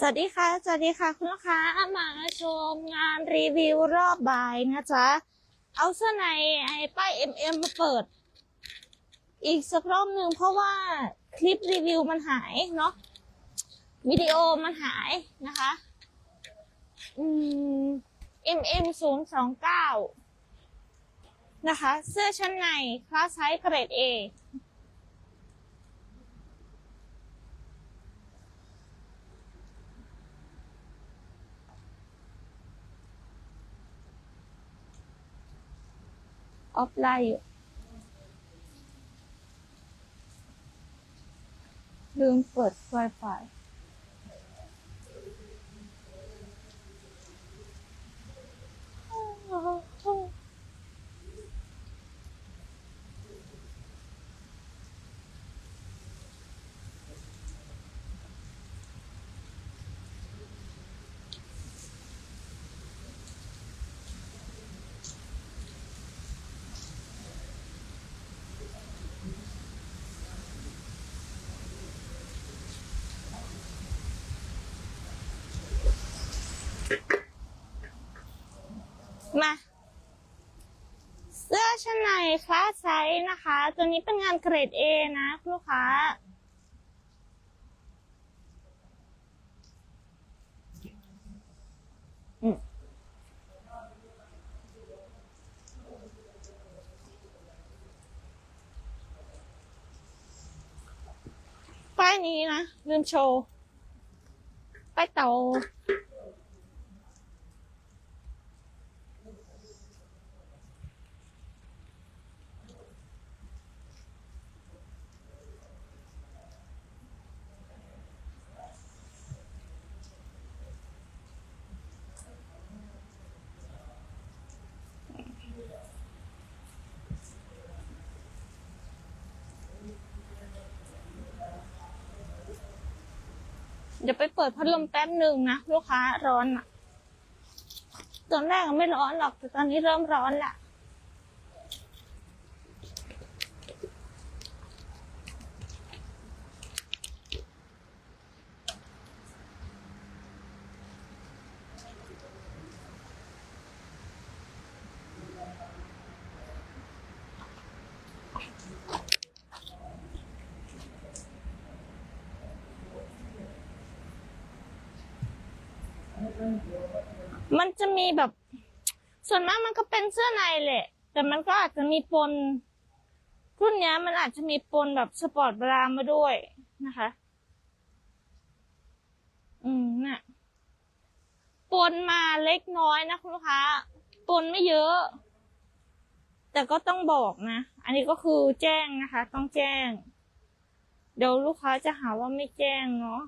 สวัสดีค่ะ สวัสดีค่ะ คุณลูกค้ามาชมงานรีวิวรอบบ่ายนะจ๊ะ เอาเสื้อในไอ้ป้าย MM มาเปิด อีกสักรอบหนึ่งเพราะว่าคลิปรีวิวมันหายเนาะวิดีโอมันหายนะคะ อืม MM ศูนย์สองเก้านะคะ เสื้อชั้นในคลาสไซส์เกรด A ออฟไลน์อยู่ลืมเปิด Wi-Fi มา เสื้อชั้นใน คลาสไซส์นะคะ ตัวนี้เป็นงานเกรด A นะลูกค้า ป้ายนี้นะ ลืมโชว์ ป้ายเตา เดี๋ยวไปเปิดพัดลมแป๊บหนึ่งนะลูกค้าร้อนอะตอนแรกไม่ร้อนหรอกแต่ตอนนี้เริ่มร้อนละ มันจะมีแบบ ส่วนมากมันก็เป็นเสื้อในแหละ แต่มันก็อาจจะมีปนรุ่นนี้มันอาจจะมีปนแบบสปอร์ตบรามาด้วยนะคะ อืมน่ะปนมาเล็กน้อยนะคุณลูกค้าปนไม่เยอะ แต่ก็ต้องบอกนะ อันนี้ก็คือแจ้งนะคะ ต้องแจ้ง เดี๋ยวลูกค้าจะหาว่าไม่แจ้งเนาะ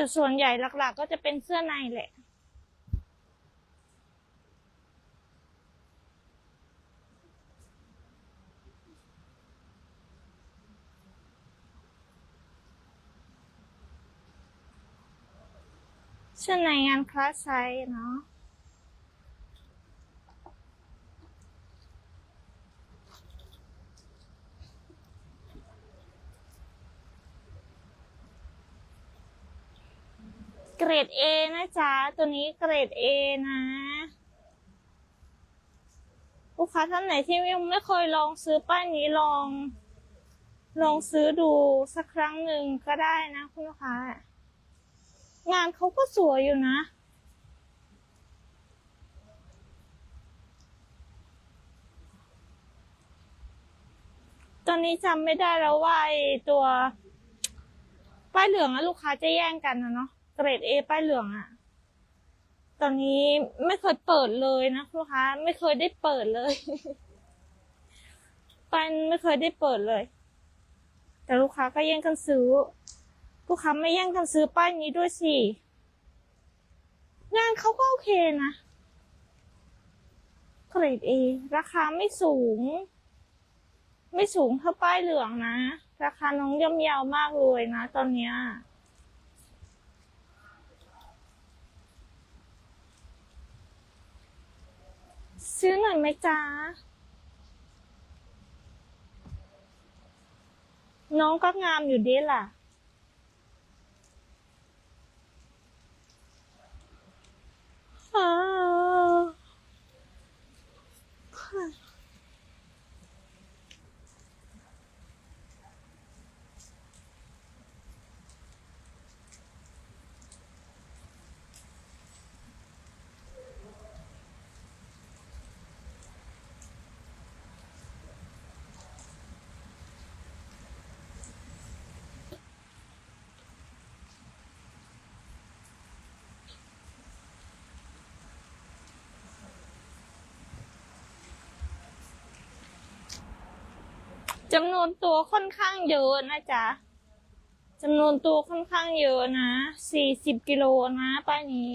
แต่ส่วนใหญ่หลัก ๆ ก็จะเป็นเสื้อในแหละ เสื้อในงานคลาสไซส์เนาะ เกรด A นะจ๊ะ ตัวนี้เกรด A นะ ลูกค้าท่านไหนที่ยังไม่เคยลองซื้อป้ายนี้ลอง ลองซื้อดูสักครั้งหนึ่งก็ได้นะคุณลูกค้า งานเขาก็สวยอยู่นะตอนนี้จำไม่ได้แล้วว่าไอตัว ป้ายเหลืองอะลูกค้าจะแย่งกันนะเนาะ เกรด A ป้ายเหลืองอะตอนนี้ไม่เคยเปิดเลยนะลูกค้าไม่เคยได้เปิดเลยป้ายไม่เคยได้เปิดเลย แต่ลูกค้าก็แย่งกันซื้อ ลูกค้าไม่แย่งกันซื้อป้ายนี้ด้วยสิงานเขาก็โอเคนะเกรด A ราคาไม่สูง ไม่สูงเท่าป้ายเหลืองนะ ราคาน้องย่อมเยาวมากเลยนะตอนเนี้ย ซื้อหน่อยไหมจ๊ะ น้องก็งามอยู่ดีล่ะ อ้าว จำนวนตัวค่อนข้างเยอะนะจ๊ะจำนวนตัวค่อนข้างเยอะนะสี่สิบกิโลนะป้ายนี้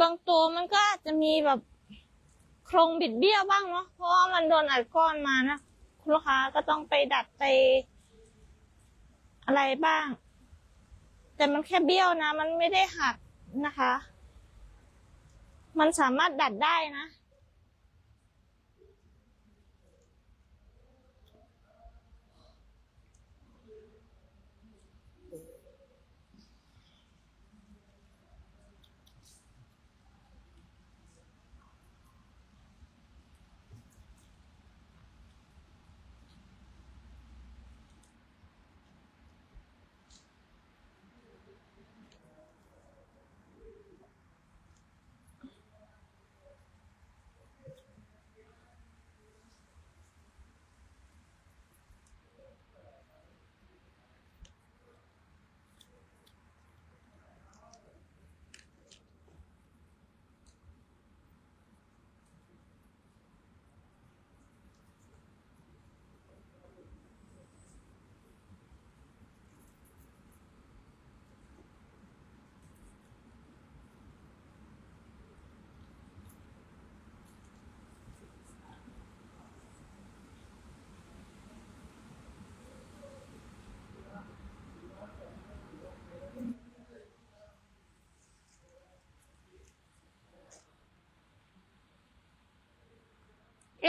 บางตัวมันก็อาจจะมีแบบโครงบิดเบี้ยวบ้างเนาะเพราะว่ามันโดนอัดก้อนมานะคุณลูกค้าก็ต้องไปดัดไป อะไรบ้าง แต่มันแค่เบี้ยวนะ มันไม่ได้หักนะคะ มันสามารถดัดได้นะ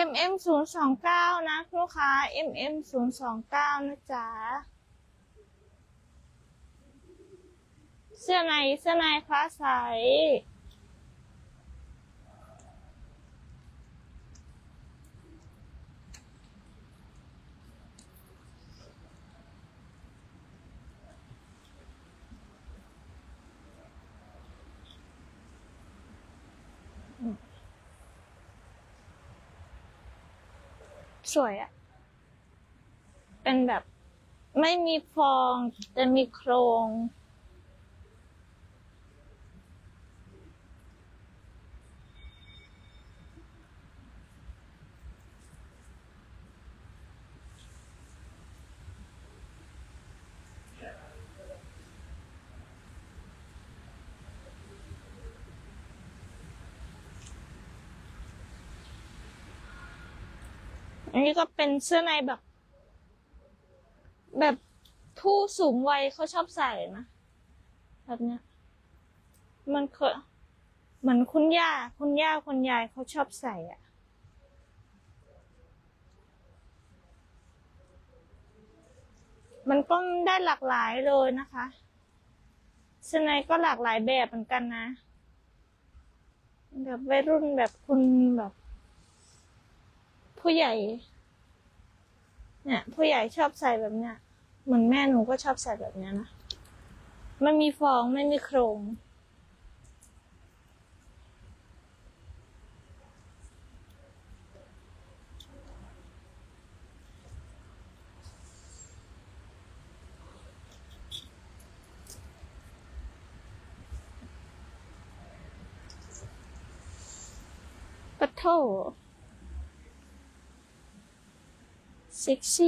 MM ศูนย์สองเก้านะลูกค้า MM ศูนย์สองเก้านะจ๊ะ เสื้อในเสื้อในคลาใส สวยอะเป็นแบบไม่มีฟองแต่มีโครง อันนี้ก็เป็นเสื้อในแบบ แบบผู้สูงวัยเขาชอบใส่นะ แบบเนี้ย มันเคยเหมือนคุณย่า คุณย่าคุณยายเขาชอบใส่อะมันก็ได้หลากหลายเลยนะคะเสื้อในก็หลากหลายแบบเหมือนกันนะ แบบวัยรุ่นแบบคุณแบบ ผู้ใหญ่ เนี่ย ผู้ใหญ่ชอบใส่แบบเนี้ยเหมือนแม่หนูก็ชอบใส่แบบเนี้ยนะไม่มีฟองไม่มีโครงปะโถ เซ็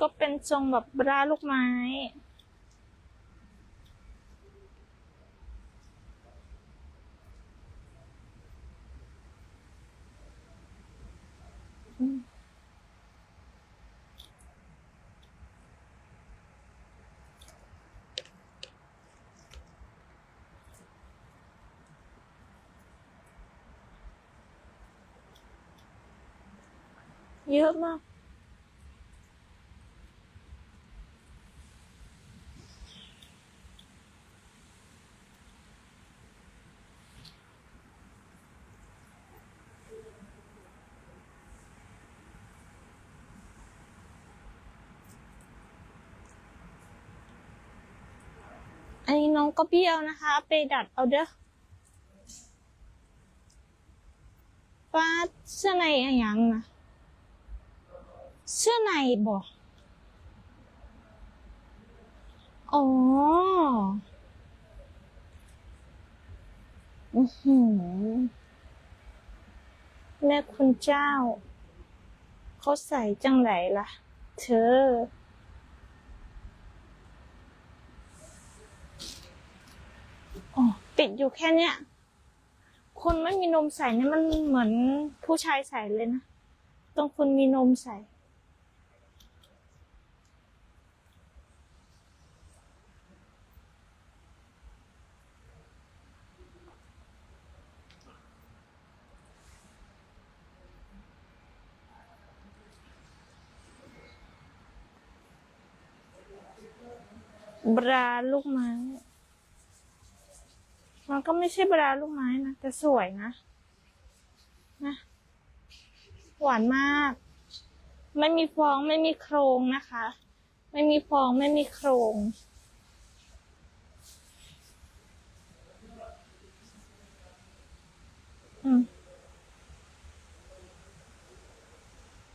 ก็เป็นทรงแบบราลูกไม้ เยอะมาก อันนี้น้องก็เบี้ยวนะคะ ไปดัดเอาเด้อป้าเสื้อในอะยังนะเสื้อในบอกอ๋ออือหือแม่คุณเจ้า เขาใส่จังไหนล่ะ เธอ อ๋อ ติดอยู่แค่เนี้ยคนไม่มีนมใส่เนี่ยมันเหมือนผู้ชายใส่เลยนะต้องคนมีนมใส่ บราลูกไม้ มันก็ไม่ใช่บราลูกไม้นะ แต่สวยนะนะหวานมาก ไม่มีฟองไม่มีโครงนะคะ ไม่มีฟองไม่มีโครง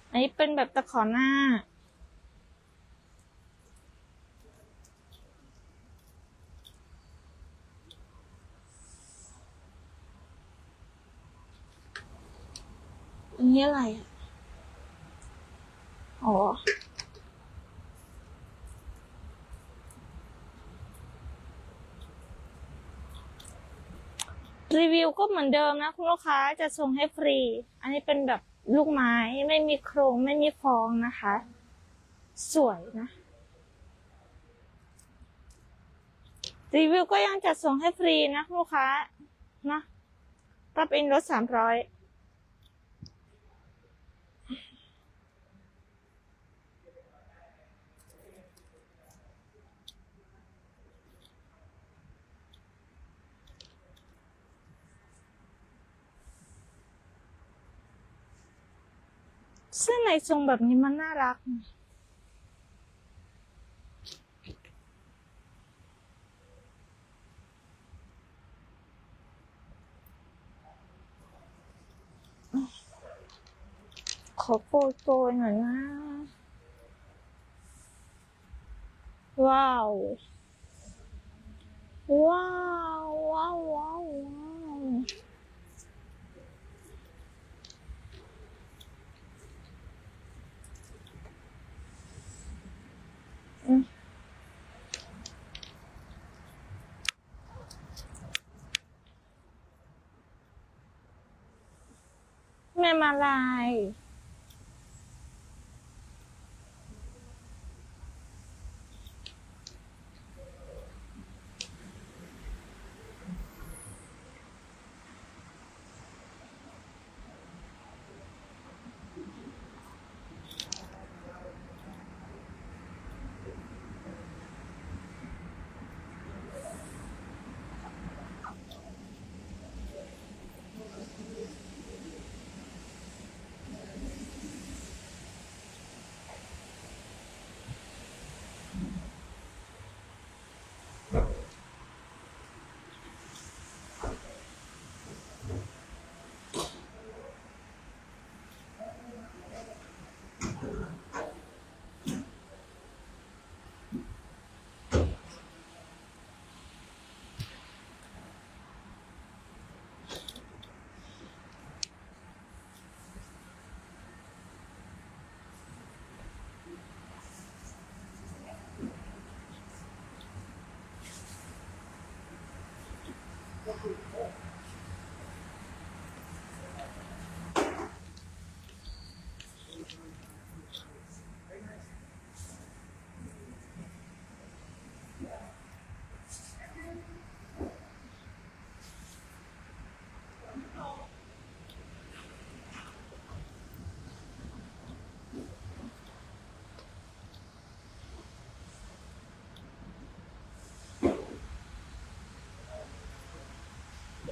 อันนี้เป็นแบบตะขอหน้า นี้อะไรอ๋อ รีวิวก็เหมือนเดิมนะ คุณลูกค้าจะส่งให้ฟรี อันนี้เป็นแบบลูกไม้ไม่มีโครงไม่มีฟองนะคะ สวยนะรีวิวก็ยังจะส่งให้ฟรีนะคุณลูกค้านะรับเองลดสามร้อย เสื้อในทรงแบบนี้มันน่ารัก ขอโปรยโปรยหน่อยนะ ว้าว ว้าว ว้าวว้าว ว้าว อ แม่มาลาย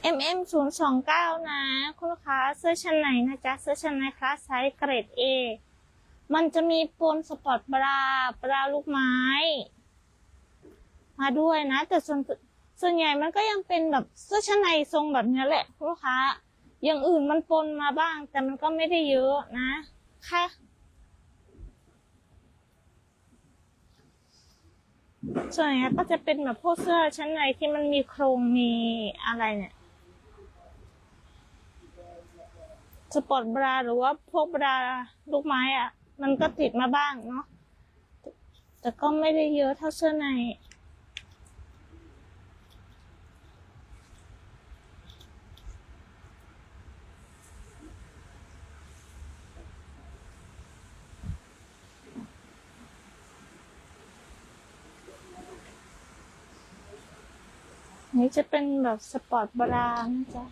MM 0 2 9 นะ คุณลูกค้าเสื้อชั้นในนะจ๊ะ เสื้อชั้นในคลาสไซส์เกรด A มันจะมีปนสปอร์ตบราบราลูกไม้ มาด้วยนะ แต่ส่วนส่วนใหญ่มันก็ยังเป็นแบบเสื้อชั้นในทรงแบบนี้แหละคุณลูกค้า อย่างอื่นมันปนมาบ้าง แต่มันก็ไม่ได้เยอะนะ ค่ะส่วนใหญ่ก็จะเป็นแบบพวกเสื้อชั้นในที่มันมีโครงมีอะไรเนี่ย สปอร์ตบราหรือว่าพวกบราลูกไม้อะมันก็ติดมาบ้างเนาะแต่แต่ก็ไม่ได้เยอะเท่าเสื้อในนี่จะเป็นแบบสปอร์ตบรานะจ๊ะ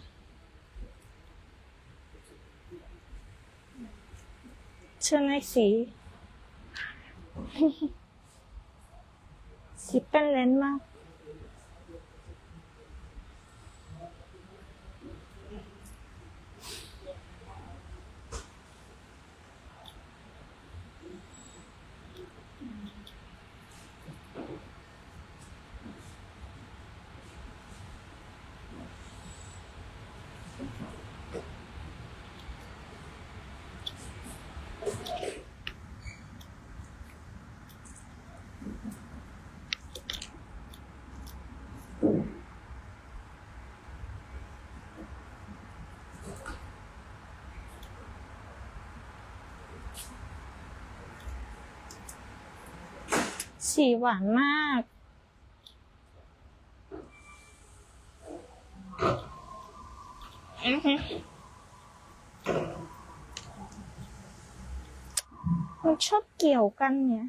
เชื่อในสี สีเป็นเลนส์มาก สีหวานมาก อือฮึมันชอบเกี่ยวกันเนี่ย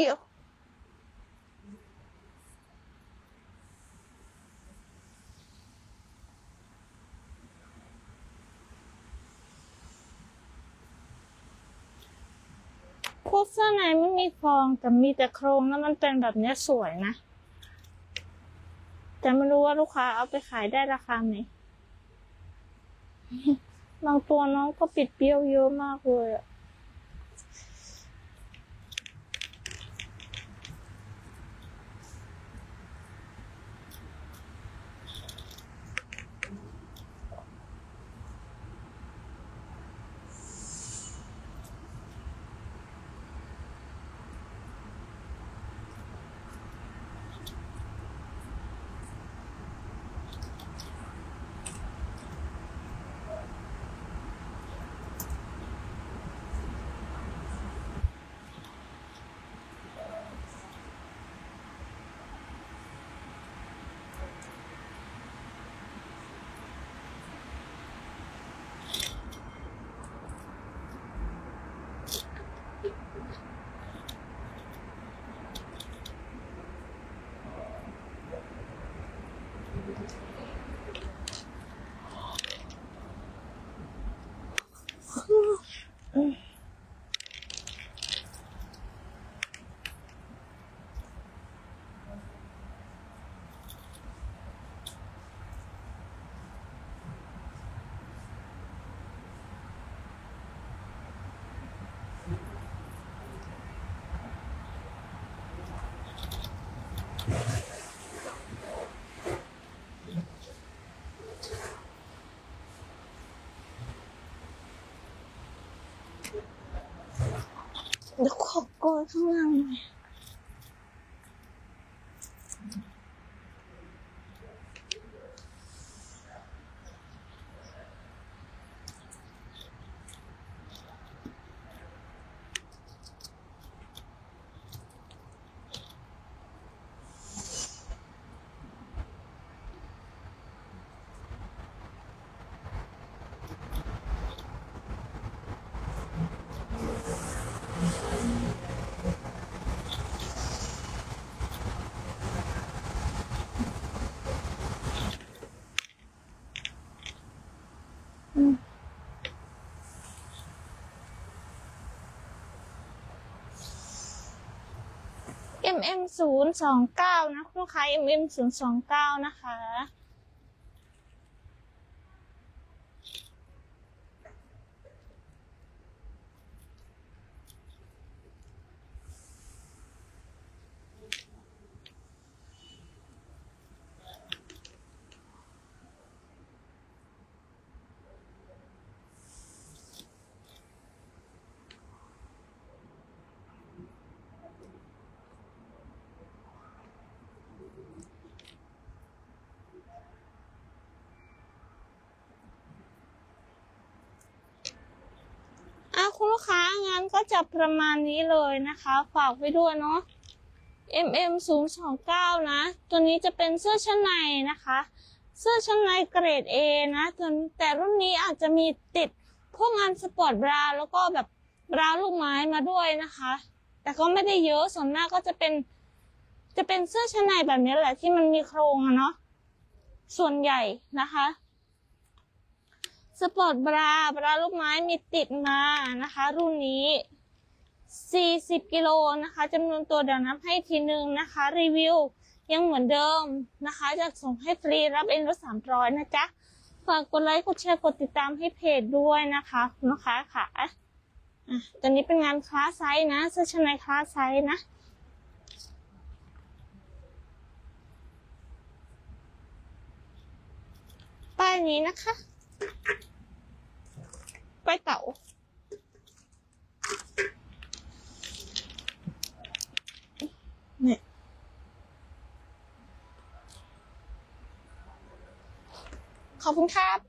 เดี๋ยวตพวกเสื้อในไม่มีฟองแต่มีแต่โครงแล้วมันเป็นแบบเนี้ยสวยนะ แต่ไม่รู้ว่าลูกค้าเอาไปขายได้ราคาไหนบางตัวน้องก็ปิดเบี้ยวเยอะมากเลยอะ เดี๋ยวขอโกยข้างล่างหน่อย MM029 นะลูกค้า MM029 นะคะ คุณลูกค้างานก็จะประมาณนี้เลยนะคะ ฝากไว้ด้วยเนาะ MM 0 2 9นะ ตัวนี้จะเป็นเสื้อชั้นในนะคะ เสื้อชั้นในเกรด A นะแต่รุ่นนี้อาจจะมีติดพวกงานสปอร์ตบราแล้วก็แบบบราลูกไม้มาด้วยนะคะ แต่ก็ไม่ได้เยอะส่วนมากก็จะเป็น จะเป็นเสื้อชั้นในแบบนี้แหละที่มันมีโครงอะเนาะส่วนใหญ่นะคะ สปอร์ตบราบราลูกไม้มีติดมานะคะ รุ่นนี้ 40 กิโลนะคะจำนวนตัวเดี๋ยวนับให้ทีนึงนะคะ รีวิวยังเหมือนเดิมนะคะ จะส่งให้ฟรีรับเองรถ300นะจ๊ะ ฝากกดไลค์กดแชร์กดติดตามให้เพจด้วยนะคะคุณลูกค้าค่ะอะตัวนี้เป็นงานคลาสไซส์นะเสื้อชั้นในคลาสไซส์นะป้ายนี้นะคะ ป้ายเต่าเนี่ยขอบคุณครับ